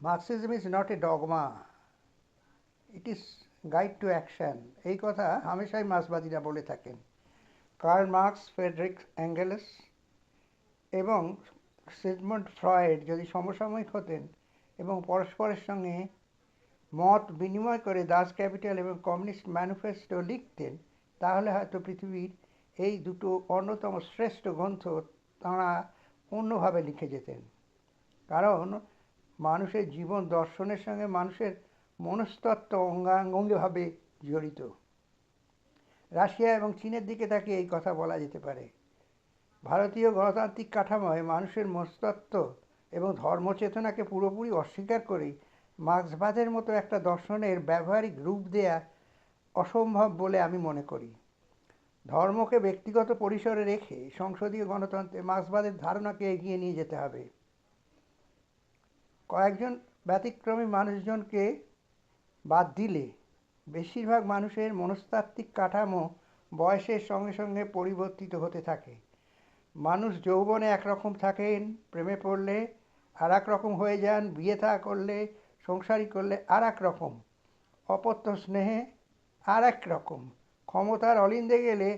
Marxism is not a dogma it is guide to action এই কথা হামেশাই মার্ক্সবাদীরা বলে থাকেন। কার্ল মার্কস, ফ্রেডরিক অ্যাঙ্গেলস এবং সিগমন্ড ফ্রয়েড যদি সমসাময়িক হতেন এবং পরস্পরের সঙ্গে মত বিনিময় করে দাস ক্যাপিটাল এবং কমিউনিস্ট ম্যানিফেস্টো লিখতেন, তাহলে হয়তো পৃথিবীর এই দুটো অন্যতম শ্রেষ্ঠ গ্রন্থ তাঁরা অন্যভাবে লিখে যেতেন। কারণ মানুষের জীবন দর্শনের সঙ্গে মানুষের মনস্তত্ত্ব অঙ্গাঙ্গভাবে জড়িত। রাশিয়া এবং চীনের দিকে তাকে এই কথা বলা যেতে পারে। ভারতীয় গণতান্ত্রিক কাঠামোয় মানুষের মনস্তত্ত্ব এবং ধর্মচেতনাকে পুরোপুরি অস্বীকার করেই মার্ক্সবাদের মতো একটা দর্শনের ব্যবহারিক রূপ দেয়া অসম্ভব বলে আমি মনে করি। ধর্মকে ব্যক্তিগত পরিসরে রেখে সংসদীয় গণতন্ত্রে মার্ক্সবাদের ধারণাকে এগিয়ে নিয়ে যেতে হবে। কয়েকজন ব্যতিক্রমী মানুষজনকে বাদ দিলে বেশিরভাগ মানুষের মনস্তাত্ত্বিক কাঠামো বয়সের সঙ্গে সঙ্গে পরিবর্তিত হতে থাকে। মানুষ যৌবনে একরকম থাকেন, প্রেমে পড়লে আর রকম হয়ে যান, বিয়ে থা করলে, সংসারী করলে আর এক রকম। অপত্য স্নেহে আর এক রকম। ক্ষমতার অলিন্দে গেলে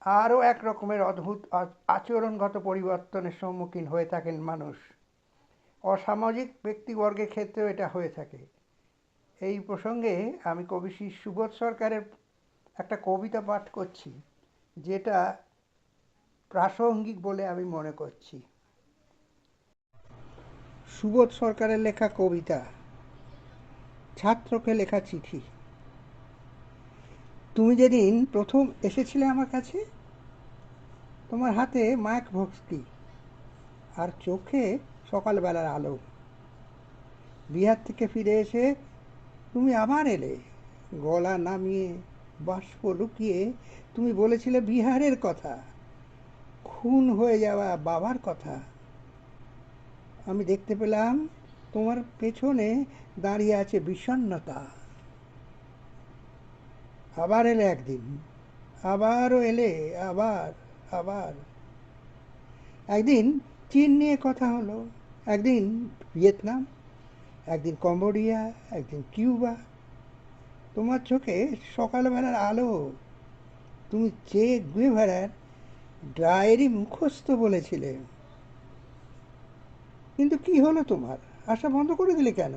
আরও এক রকমের অদ্ভুত আচরণগত পরিবর্তনের সম্মুখীন হয়ে থাকেন মানুষ। অসামাজিক ব্যক্তিবর্গের ক্ষেত্রেও এটা হয়ে থাকে। এই প্রসঙ্গে আমি কবি শ্রী সুবোধ সরকারের একটা কবিতা পাঠ করছি, যেটা প্রাসঙ্গিক বলে আমি মনে করছি। সুবোধ সরকারের লেখা কবিতা, ছাত্রকে লেখা চিঠি। তুমি যেদিন প্রথম এসেছিলে আমার কাছে, তোমার হাতে মায়াক ভক্তি, আর চোখে সকালবেলার আলো। বিহার থেকে ফিরে এসে তুমি আবার এলে। গলা নামিয়ে, বাষ্প লুকিয়ে তুমি বলেছিলে বিহারের কথা। খুন হয়ে যাওয়া বাবার কথা। আমি দেখতে পেলাম তোমার পেছনে দাঁড়িয়ে আছে বিষণ্নতা আবার এলে একদিন। আবারও এলে, আবার আবার। একদিন চীন নিয়ে কথা হলো। একদিন ভিয়েতনাম, একদিন কম্বোডিয়া, একদিন কিউবা। তোমার চোখে সকালবেলার আলো, তুমি চেক গুয়েভারার ডায়েরি মুখস্থ বলেছিলে। কিন্তু কি হলো তোমার? আসা বন্ধ করে দিলে কেন?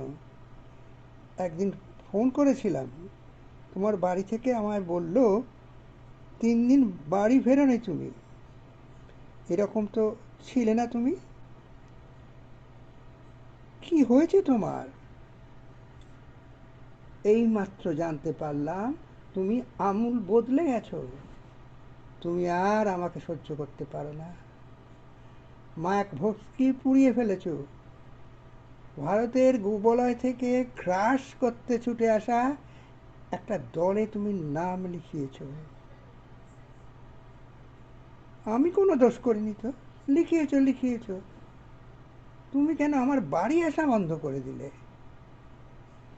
একদিন ফোন করেছিলাম। তোমার বাড়ি থেকে আমায় বলল, তিন দিন বাড়ি ফেরোনি তুমি। এরকম তো ছিলে না তুমি। কি হয়েছে তোমার? এই মাত্র জানতে পারলাম তুমি আমূল বদলে গেছো। তুমি আর আমাকে সহ্য করতে পারো না। মায়াক ভক্তি পুড়িয়ে ফেলেছ। ভারতের গুবলয় থেকে ক্রাশ করতে ছুটে আসা একটা দলে তুমি নাম লিখিয়েছ। আমি কোনো দোষ করিনি তো। লিখিয়েছ লিখিয়েছ। তুমি কেন আমার বাড়ি আসা বন্ধ করে দিলে?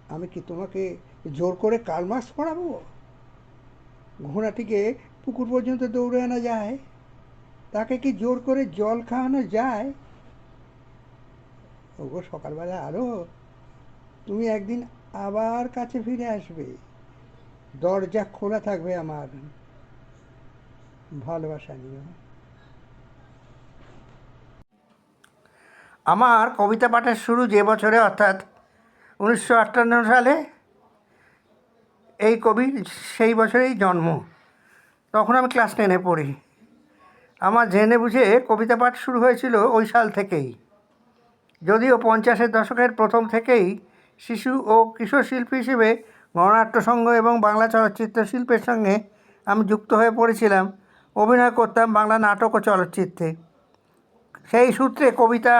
আমি কি তোমাকে জোর করে কালমাস পড়াবো? ঘোড়াটিকে পুকুর পর্যন্ত দৌড়ে আনা যায়? তাকে কি জোর করে জল খাওয়ানো যায়? ওগো, সকালবেলা আরও তুমি একদিন আবার কাছে ফিরে আসবে। দরজা খোলা থাকবে আমার। ভালোবাসা নিয়ে আমার কবিতা পাঠের শুরু যে বছরে, অর্থাৎ উনিশশো আটান্ন সালে এই কবির সেই বছরেই জন্ম। তখন আমি ক্লাস টেনে পড়ি। আমার জেনে বুঝে কবিতা পাঠ শুরু হয়েছিল ওই সাল থেকেই। যদিও পঞ্চাশের দশকের প্রথম থেকেই শিশু ও কিশোর শিল্পী হিসেবে গণনাট্য সংঘ এবং বাংলা চলচ্চিত্র শিল্পের সঙ্গে আমি যুক্ত হয়ে পড়েছিলাম অভিনয় করতাম বাংলা নাটক ও চলচ্চিত্রে। সেই সূত্রে কবিতা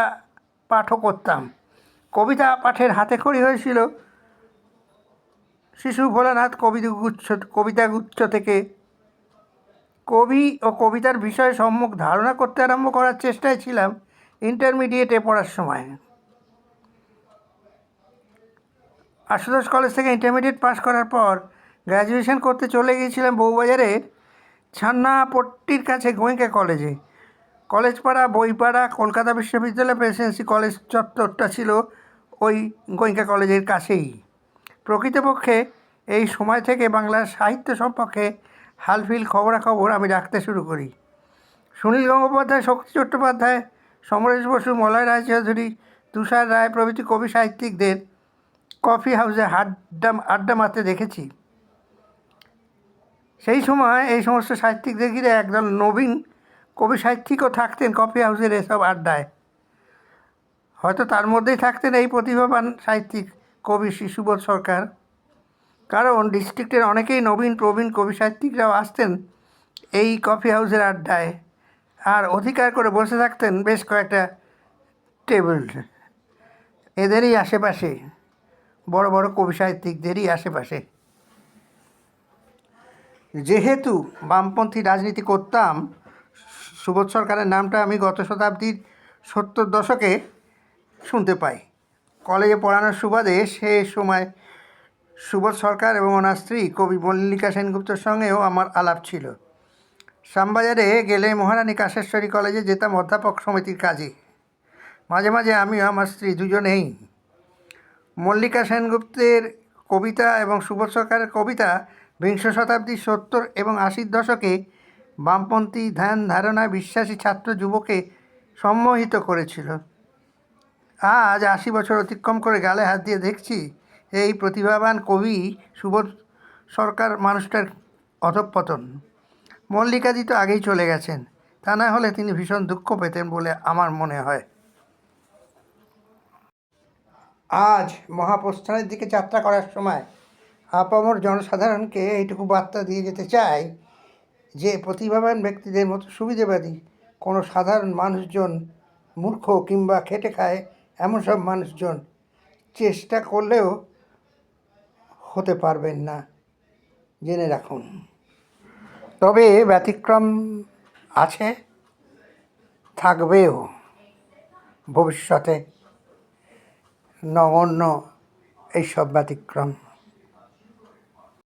পাঠও করতাম। কবিতা পাঠের হাতে খড়ি হয়েছিল। শিশু ভোলানাথ কবিতা গুচ্ছ কবিতা গুচ্ছ থেকে কবি ও কবিতার বিষয়ে সম্মুখ ধারণা করতে আরম্ভ করার চেষ্টায় ছিলাম ইন্টারমিডিয়েটে পড়ার সময়। আশুতোষ কলেজ থেকে ইন্টারমিডিয়েট পাস করার পর গ্র্যাজুয়েশন করতে চলে গিয়েছিলাম বউবাজারের ছান্নাপট্টির কাছে গোয়েঙ্কা কলেজে কলেজ পাড়া বইপাড়া কলকাতা বিশ্ববিদ্যালয়, প্রেসিডেন্সি কলেজ চত্বরটা ছিল ওই গোয়েঙ্কা কলেজের কাছেই। প্রকৃতপক্ষে এই সময় থেকে বাংলার সাহিত্য সম্পর্কে হালফিল খবরাখবর আমি রাখতে শুরু করি। সুনীল গঙ্গোপাধ্যায়, শক্তি চট্টোপাধ্যায়, সমরেশ বসু, মলয় রায়চৌধুরী, তুষার রায় প্রভৃতি কবি সাহিত্যিকদের কফি হাউসে আড্ডা আড্ডা মারতে দেখেছি। সেই সময় এই সমস্ত সাহিত্যিকদের ঘিরে একদল নবীন কবি সাহিত্যিকও থাকতেন, কফি হাউসের এসব আড্ডায়। হয়তো তার মধ্যেই থাকতেন এই প্রতিভাবান সাহিত্যিক কবি শিশুবোধ সরকার। কারণ ডিস্ট্রিক্টের অনেকেই নবীন, প্রবীণ কবি সাহিত্যিকরাও আসতেন এই কফি হাউসের আড্ডায়। আর অধিকার করে বসে থাকতেন বেশ কয়েকটা টেবিল। এদেরই আশেপাশে, বড় বড় কবি সাহিত্যিকদেরই আশেপাশে। যেহেতু বামপন্থী রাজনীতি করতাম সুবোধ সরকারের নামটা আমি গত শতাব্দীর সত্তর দশকে শুনতে পাই। কলেজে পড়ানোর সুবাদে সে সময় সুবোধ সরকার এবং ওনার স্ত্রী কবি মল্লিকা সেনগুপ্তর সঙ্গেও আমার আলাপ ছিল। শ্যামবাজারে গেলে মহারানী কাশেশ্বরী কলেজে যেতাম অধ্যাপক সমিতির কাজে। মাঝে মাঝে আমি আমার স্ত্রী দুজনেই মল্লিকা সেনগুপ্তের কবিতা এবং সুবোধ সরকারের কবিতা বিংশ শতাব্দীর সত্তর এবং আশির দশকে বামপন্থী ধ্যান ধারণা বিশ্বাসী ছাত্র যুবকে সম্মোহিত করেছিল। আজ আশি বছর অতিক্রম করে গালে হাত দিয়ে দেখছি, এই প্রতিভাবান কবি সুবোধ সরকার মানুষটার অধঃপতন। মল্লিকাজি তো আগেই চলে গেছেন, তা না হলে তিনি ভীষণ দুঃখ পেতেন বলে আমার মনে হয়। আজ মহাপ্রস্থানের দিকে যাত্রা করার সময় আপামর জনসাধারণকে এইটুকু বার্তা দিয়ে যেতে চাই যে প্রতিভাবান ব্যক্তিদের মতো সুবিধেবাদী কোনো সাধারণ মানুষজন, মূর্খ কিংবা খেটে খায় এমন সব মানুষজন চেষ্টা করলেও হতে পারবেন না। জেনে রাখুন। তবে ব্যতিক্রম আছে, থাকবেও ভবিষ্যতে। নগণ্য এইসব ব্যতিক্রম।